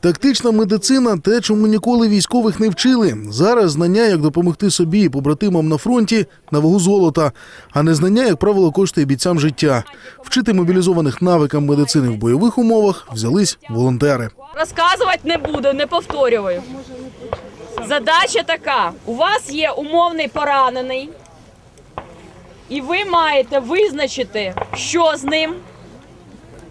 Тактична медицина те, чому ніколи військових не вчили. Зараз знання, як допомогти собі і побратимам на фронті, на вагу золота, а незнання, як правило, коштує бійцям життя. Вчити мобілізованих навикам медицини в бойових умовах взялись волонтери. Розказувати не буду, не повторюю. Задача така: у вас є умовний поранений, і ви маєте визначити, що з ним,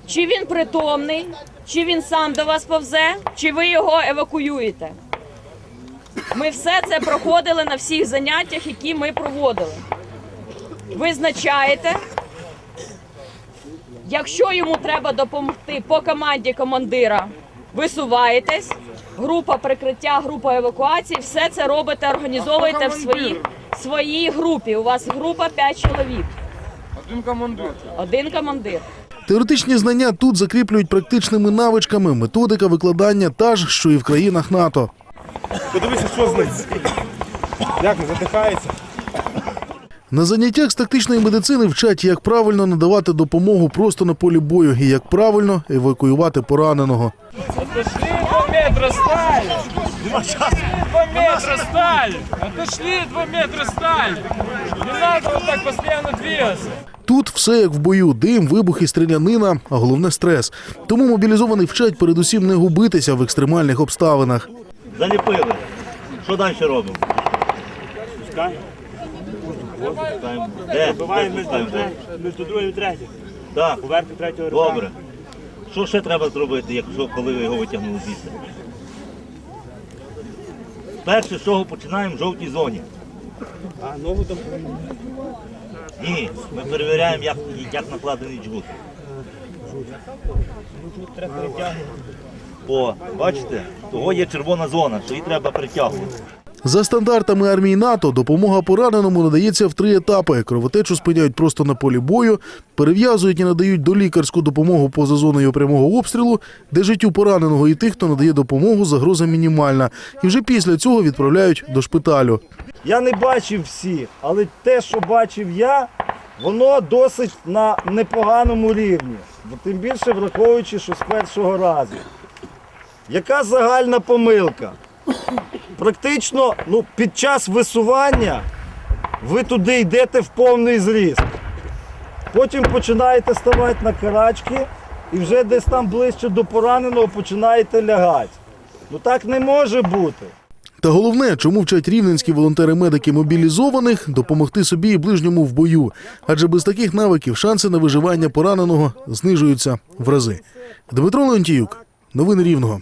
чи він притомний, чи він сам до вас повзе, чи ви його евакуюєте. Ми все це проходили на всіх заняттях, які ми проводили. Визначаєте, Якщо йому треба допомогти по команді командира, висуваєтесь. Група прикриття, група евакуації, все це робите, організовуєте в своїй, своїй групі. У вас група 5 чоловік. Один командир. Один командир. Теоретичні знання тут закріплюють практичними навичками. Методика викладання та ж, що і в країнах НАТО. Подивися, що з ним. Як не задихається? На заняттях з тактичної медицини вчать, як правильно надавати допомогу просто на полі бою і як правильно евакуювати пораненого. Отошли два метра стали! Два метра стали! Отошли два метра стали! Не надо вот так постоянно двигаться! Тут все як в бою: дим, вибухи, стрілянина, а головне стрес. Тому мобілізованих вчать передусім не губитися в екстремальних обставинах. Заліпили. Що далі робимо? Пускаємо. Де? Пускаємо? Де? і третьою. Так, Поверху третього добре. Що ще треба зробити, якщо коли ви його витягнули звідси? Перше, з чого починаємо в жовтій зоні. А ногу там. Ні, ми перевіряємо, як, як накладений джгут. Бо. Бачите, того є червона зона, що її треба притягувати. За стандартами армії НАТО допомога пораненому надається в три етапи. Кровотечу спиняють просто на полі бою, перев'язують і надають долікарську допомогу поза зоною прямого обстрілу, де життю пораненого і тих, хто надає допомогу, загроза мінімальна. І вже після цього відправляють до шпиталю. Я не бачив всіх, але те, що бачив я, воно досить на непоганому рівні. Тим більше враховуючи, що з першого разу. Яка загальна помилка? Практично ну, під час висування ви туди йдете в повний зріст. Потім починаєте ставати на карачки і вже десь там ближче до пораненого починаєте лягати. Ну так не може бути. Та головне, чому вчать рівненські волонтери-медики мобілізованих допомогти собі і ближньому в бою. Адже без таких навиків шанси на виживання пораненого знижуються в рази. Дмитро Леонтіюк, новини Рівного.